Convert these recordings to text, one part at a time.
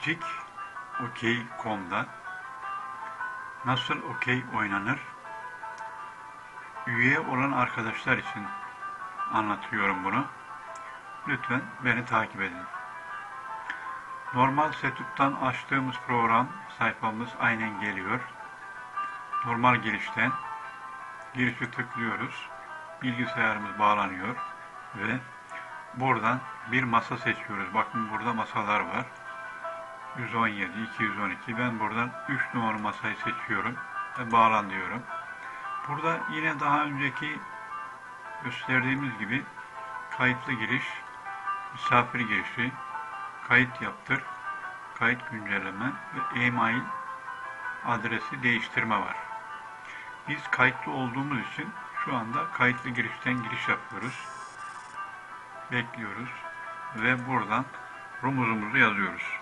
Okey.com'da nasıl okey oynanır üye olan arkadaşlar için anlatıyorum bunu. Lütfen beni takip edin. Normal setup'tan açtığımız program sayfamız aynen geliyor. Normal girişten girişi tıklıyoruz. Bilgisayarımız bağlanıyor ve buradan bir masa seçiyoruz. Bakın burada masalar var. 117, 212. Ben buradan 3 numaralı masayı seçiyorum ve bağlan diyorum. Burada yine daha önceki gösterdiğimiz gibi kayıtlı giriş, misafir girişi, kayıt yaptır, kayıt güncelleme ve e-mail adresi değiştirme var. Biz kayıtlı olduğumuz için şu anda kayıtlı girişten giriş yapıyoruz. Bekliyoruz ve buradan rumuzumuzu yazıyoruz.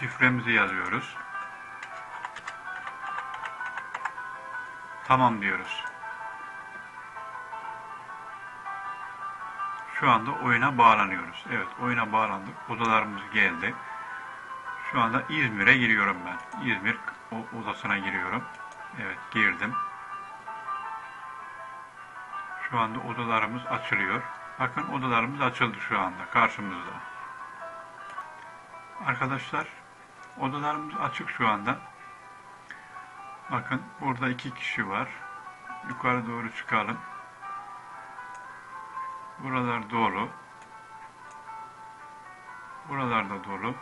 Şifremizi yazıyoruz. Tamam diyoruz. Şu anda oyuna bağlanıyoruz. Evet oyuna bağlandık. Odalarımız geldi. Şu anda İzmir'e giriyorum ben. İzmir odasına giriyorum. Evet girdim. Şu anda odalarımız açılıyor. Bakın odalarımız açıldı şu anda karşımızda. Arkadaşlar odalarımız açık şu anda. Bakın burada iki kişi var. Yukarı doğru çıkalım. Buralar dolu. Buralar da dolu.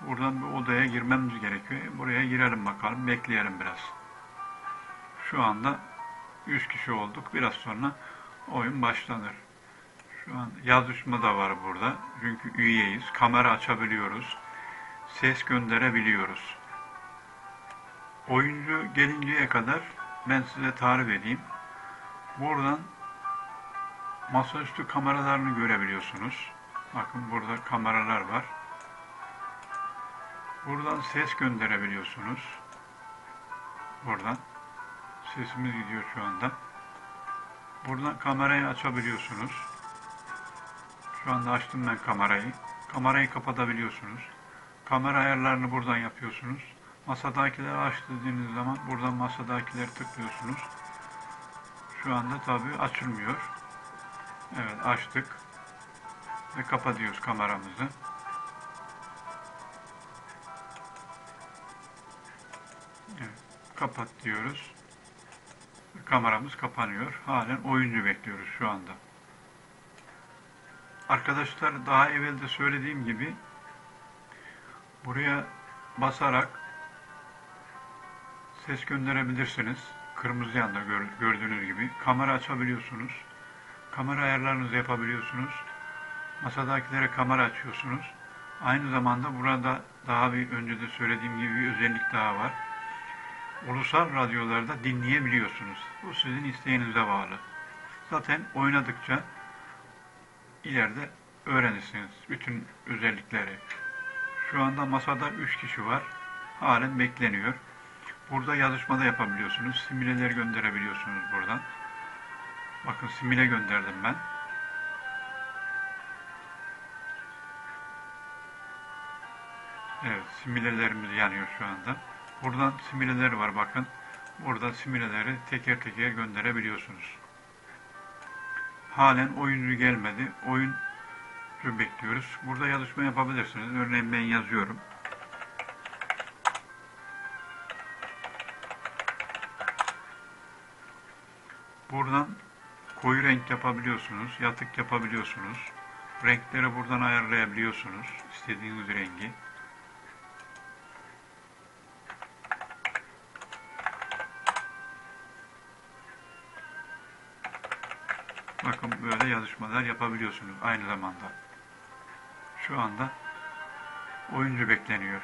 Buradan bir odaya girmemiz gerekiyor. Buraya girelim bakalım. Bekleyelim biraz. Şu anda 100 kişi olduk. Biraz sonra oyun başlanır. Şu an yazışma da var burada. Çünkü üyeyiz. Kamera açabiliyoruz. Ses gönderebiliyoruz. Oyuncu gelinceye kadar ben size tarif edeyim. Buradan masaüstü kameralarını görebiliyorsunuz. Bakın burada kameralar var. Buradan ses gönderebiliyorsunuz. Buradan. Sesimiz gidiyor şu anda. Buradan kamerayı açabiliyorsunuz. Şu anda açtım ben kamerayı. Kamerayı kapatabiliyorsunuz. Kamera ayarlarını buradan yapıyorsunuz. Masadakileri aç dediğiniz zaman buradan masadakileri tıklıyorsunuz. Şu anda tabi açılmıyor. Evet açtık. Ve kapatıyoruz kameramızı. Evet, kapat diyoruz. Kameramız kapanıyor. Halen oyuncu bekliyoruz şu anda. Arkadaşlar daha evvel de söylediğim gibi buraya basarak ses gönderebilirsiniz. Kırmızı yanda gördüğünüz gibi. Kamera açabiliyorsunuz. Kamera ayarlarınızı yapabiliyorsunuz. Masadakilere kamera açıyorsunuz. Aynı zamanda burada daha bir önce de söylediğim gibi bir özellik daha var. Ulusal radyolarda dinleyebiliyorsunuz. Bu sizin isteğinize bağlı. Zaten oynadıkça ileride öğrenirsiniz bütün özellikleri. Şu anda masada 3 kişi var. Halen bekleniyor. Burada yazışmada yapabiliyorsunuz. Simileleri gönderebiliyorsunuz buradan. Bakın simile gönderdim ben. Evet, similelerimiz yanıyor şu anda. Buradan simileler var bakın. Burada simileleri teker teker gönderebiliyorsunuz. Halen oyuncu gelmedi. Oyuncu bekliyoruz. Burada yazışma yapabilirsiniz. Örneğin ben yazıyorum. Buradan koyu renk yapabiliyorsunuz, yatık yapabiliyorsunuz. Renkleri buradan ayarlayabiliyorsunuz. istediğiniz rengi. Bakın böyle yazışmalar yapabiliyorsunuz aynı zamanda. Şu anda oyuncu bekleniyor.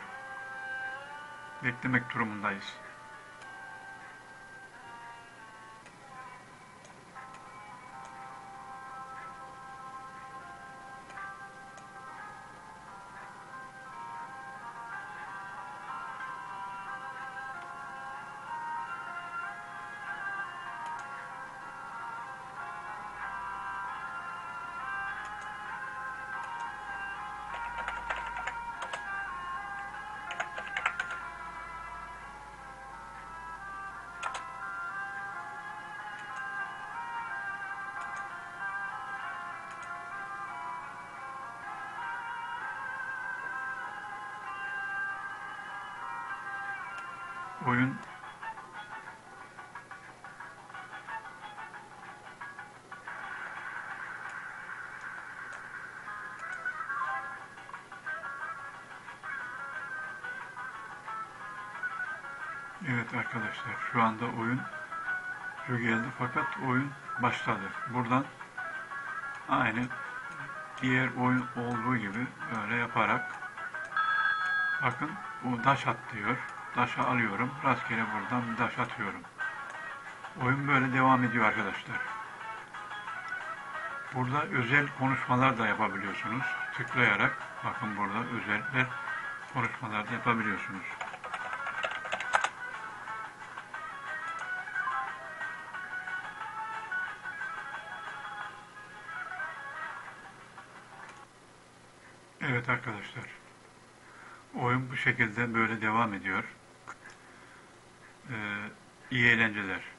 Beklemek durumundayız. Oyun Evet arkadaşlar şu anda oyun şu geldi fakat oyun başladı. Buradan aynı diğer oyun olduğu gibi böyle yaparak bakın bu daş at diyor. Daşı alıyorum. Rastgele buradan daş atıyorum. Oyun böyle devam ediyor arkadaşlar. Burada özel konuşmalar da yapabiliyorsunuz. Tıklayarak bakın burada özeller konuşmalar da yapabiliyorsunuz. Evet arkadaşlar. Oyun bu şekilde böyle devam ediyor. Ee, iyi eğlenceler.